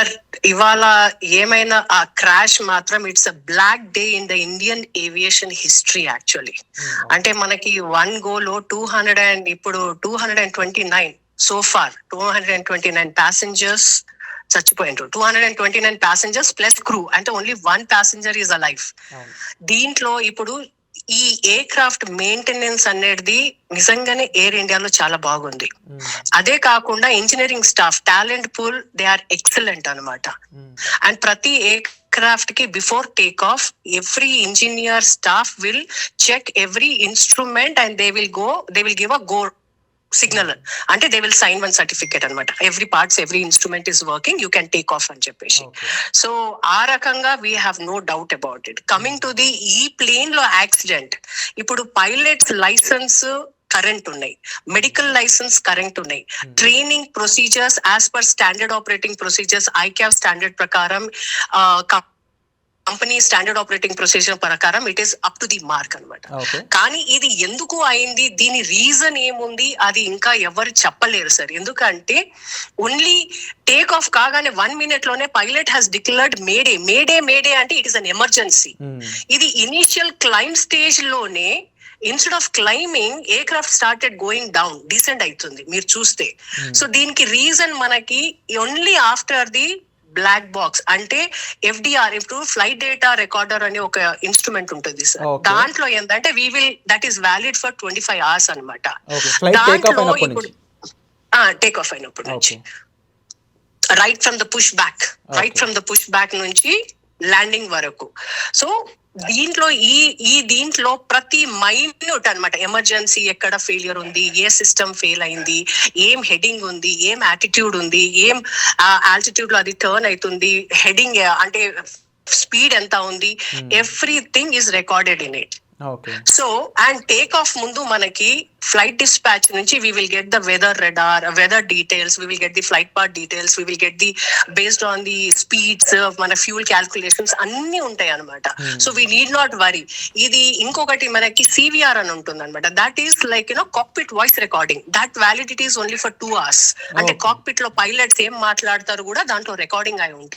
Sir ఇవాళ ఏమైనా ఆ క్రాష్ మాత్రం it's a black day in the Indian aviation history actually అంటే మనకి వన్ గోలో టూ హండ్రెడ్ అండ్ ఇప్పుడు two hundred and twenty nine so far two hundred and twenty nine passengers చచ్చిపోయినారు. Two hundred and twenty nine passengers plus crew అంటే only one passenger is a life దీంట్లో ఇప్పుడు ఈ air craft maintenance అనేది నిజంగానే air ఇండియాలో చాలా బాగుంది. అదే కాకుండా engineering staff talent pool they are excellent అన్నమాట. ఉమ్, అండ్ ప్రతి ఎయిర్ క్రాఫ్ట్కి before take off every engineer staff will check every instrument and they will go they will give a go signal. అంటే they will sign one certificate అనమాట every parts every instrument is working you can take off అని చెప్పేసి. So ఆ రకంగా we have no doubt about it coming to the ఈ ప్లేన్లో accident ఇప్పుడు pilots licence current ఉన్నాయి. మెడికల్ లైసెన్స్ కరెంట్ ఉన్నాయి. Training procedures as per standard operating procedures ICAO standard ప్రకారం కంపెనీ స్టాండర్డ్ ఆపరేటింగ్ ప్రొసీజర్ ప్రకారం it is up to the mark అన్నమాట. Okay. కానీ ఇది ఎందుకు అయింది? దీని రీజన్ ఏముంది? అది ఇంకా ఎవరు చెప్పలేరు సార్ ఎందుకంటే ఓన్లీ టేక్ ఆఫ్ కాగానే one మినిట్లోనే pilot has declared mayday mayday mayday అంటే ఇట్ ఇస్ అన్ ఎమర్జెన్సీ ఇది ఇనిషియల్ క్లైమ్ స్టేజ్లోనే instead of climbing aircraft started going down descend అవుతుంది. మీరు చూస్తే. Hmm. సో దీనికి రీజన్ మనకి only after the black box అంటే ఎఫ్డిఆర్ ఇప్పుడు ఫ్లైట్ డేటా రికార్డర్ అనే ఒక ఇన్స్ట్రుమెంట్ ఉంటుంది సార్. దాంట్లో ఏంటంటే we will that is valid for twenty five hours అనమాట ఓకే ఫ్లైట్ టేక్ ఆఫ్ అయినప్పటి నుంచి? Right from the push back right. From the push back నుంచి ల్యాండింగ్ వరకు. సో దీంట్లో ఈ ఈ దీంట్లో ప్రతి మైన్యూట్ అన్నమాట. ఎమర్జెన్సీ ఎక్కడ ఫెయిలియర్ ఉంది? ఏ సిస్టమ్ ఫెయిల్ అయింది? ఏం హెడింగ్ ఉంది? ఏం యాటిట్యూడ్ ఉంది? ఏం ఆల్టిట్యూడ్లో అది టర్న్ అవుతుంది? హెడింగ్ అంటే స్పీడ్ ఎంత ఉంది. Everything is recorded in it so and take off ముందు మనకి ఫ్లైట్ డిస్పాచ్ నుంచి we will get the weather radar weather details we will get the flight part details we will get the based on the speeds మన fuel calculations అన్ని ఉంటాయి అనమాట Hmm. So we need not worry ఇది ఇంకొకటి మనకి CVR అని ఉంటుంది అనమాట that is like you know cockpit voice recording that validity is only for two hours అంటే. కాక్పిట్లో పైలట్స్ ఏం మాట్లాడతారు కూడా దాంట్లో రికార్డింగ్ అయి ఉంటుంది.